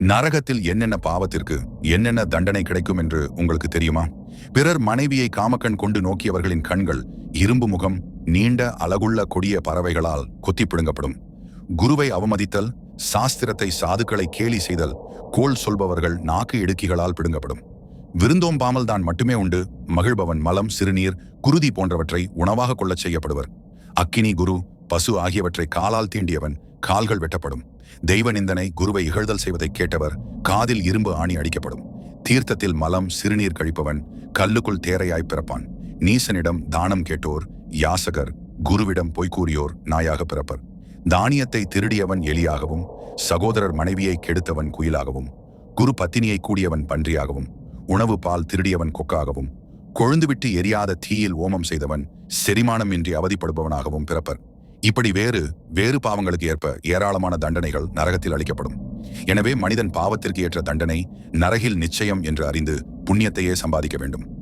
நரகத்தில் என்னென்ன பாவத்திற்கு என்னென்ன தண்டனை கிடைக்கும் என்று உங்களுக்கு தெரியுமா? பிறர் மனைவியை காமக்கண் கொண்டு நோக்கியவர்களின் கண்கள் இரும்பு முகம் நீண்ட அழகுள்ள கொடிய பறவைகளால் கொத்தி பிடுங்கப்படும் குருவை அவமதித்தல் சாஸ்திரத்தை சாதுக்களை கேலி செய்தல் கோல் சொல்பவர்கள் நாக்கு இடுக்கிகளால் பிடுங்கப்படும். விருந்தோம்பாமல் தான் மட்டுமே உண்டு மகிழ்பவன் மலம் சிறுநீர் குருதி போன்றவற்றை உணவாக கொள்ளச் செய்யப்படுவர். அக்கினி குரு பசு ஆகியவற்றை காலால் தீண்டியவன் கால்கள் வெட்டப்படும். தெய்வ நிந்தனை குருவை இகழ்தல் செய்வதை கேட்டவர் காதில் இரும்பு ஆணி அடிக்கப்படும். தீர்த்தத்தில் மலம் சிறுநீர் கழிப்பவன் கல்லுக்குள் தேரையாய் பிறப்பான். நீசனிடம் தானம் கேட்டோர் யாசகர் குருவிடம் பொய்கூறியோர் நாயாக பிறப்பர். தானியத்தை திருடியவன் எலியாகவும் சகோதரர் மனைவியை கெடுத்தவன் குயிலாகவும் குரு பத்தினியை கூடியவன் பன்றியாகவும் உணவு பால் திருடியவன் கொக்காகவும் கொழுந்துவிட்டு எரியாத தீயில் ஓமம் செய்தவன் செரிமானம் இன்றி அவதிப்படுபவனாகவும் பிறப்பர். இப்படி வேறு வேறு பாவங்களுக்கு ஏற்ப ஏராளமான தண்டனைகள் நரகத்தில் அளிக்கப்படும். எனவே மனிதன் பாவத்திற்கு ஏற்ற தண்டனை நரகில் நிச்சயம் என்று அறிந்து புண்ணியத்தையே சம்பாதிக்க வேண்டும்.